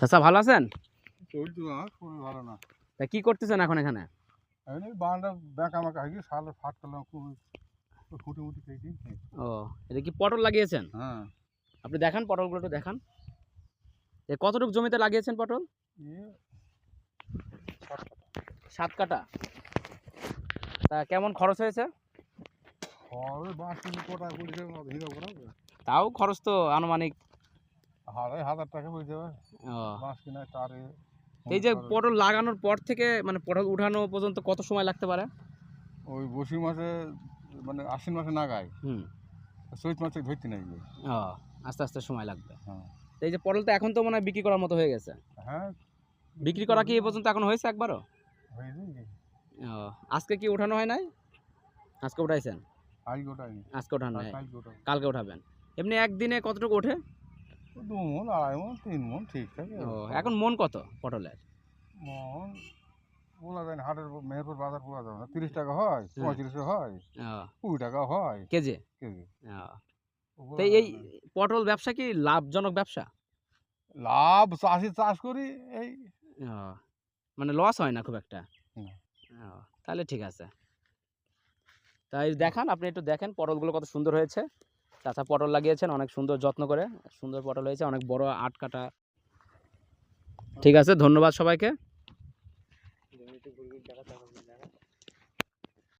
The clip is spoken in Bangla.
চাচা ভালো আছেন? না খুবই ভালো না। তা কি করতেছেন এখন এখানে? এমনি সালে ফাট করলাম খুব ফুটে মুটি খেয়েছি। ও এটা কি পটল লাগিয়েছেন? হ্যাঁ। আপনি দেখান পটলগুলো একটু দেখান। এ কতটুকু জমিতে লাগিয়েছেন পটল। সাত কাটা তা কেমন খরচ হয়েছে? তাও খরচ তো আনুমানিক হাজার হাজার টাকা পড়ে যাবে। বাঁশ কিনা তারে এই যে পটল লাগানোর পর থেকে মানে পটল উঠানো পর্যন্ত কত সময় লাগতে পারে? ওই বসি মাসে মানে আশ্বিন মাসে না গায়। হুম। চৈত মাসে ধরতে নাই। আস্তে আস্তে সময় লাগবে। হ্যাঁ। এই যে পটল তো এখন তো মনে হয় বিক্রি করার মতো হয়ে গেছে। হ্যাঁ। বিক্রি করা কি এ পর্যন্ত এখন হয়েছে একবারও? ও আজকে কি উঠানো হয় নাই? আজকে উঠাইছেন? আজকে উঠানো হয় কালকে উঠাবেন। এমনি একদিনে কতটুকু ওঠে? দু মন আড়াই মন তিন মন ঠিক থাকে। ও এখন মন কত পটলের? মন বলা যায় না হাটের মেহেরপুর বাজার বলা যাবে না। তিরিশ টাকা হয় পঁয়ত্রিশে হয় কুড়ি টাকা হয়। কেজি? কেজি। তো এই পটল ব্যবসা কি লাভজনক ব্যবসা? লাভ চাষি চাষ করি এই মানে লস হয় না খুব একটা? তাহলে ঠিক আছে। তাই দেখান আপনি একটু দেখেন পটলগুলো কত সুন্দর হয়েছে। চাচা পটল লাগিয়েছেন, অনেক সুন্দর যত্ন করে, সুন্দর পটল হয়েছে, অনেক বড় আট কাটা। ঠিক আছে, ধন্যবাদ সবাইকে।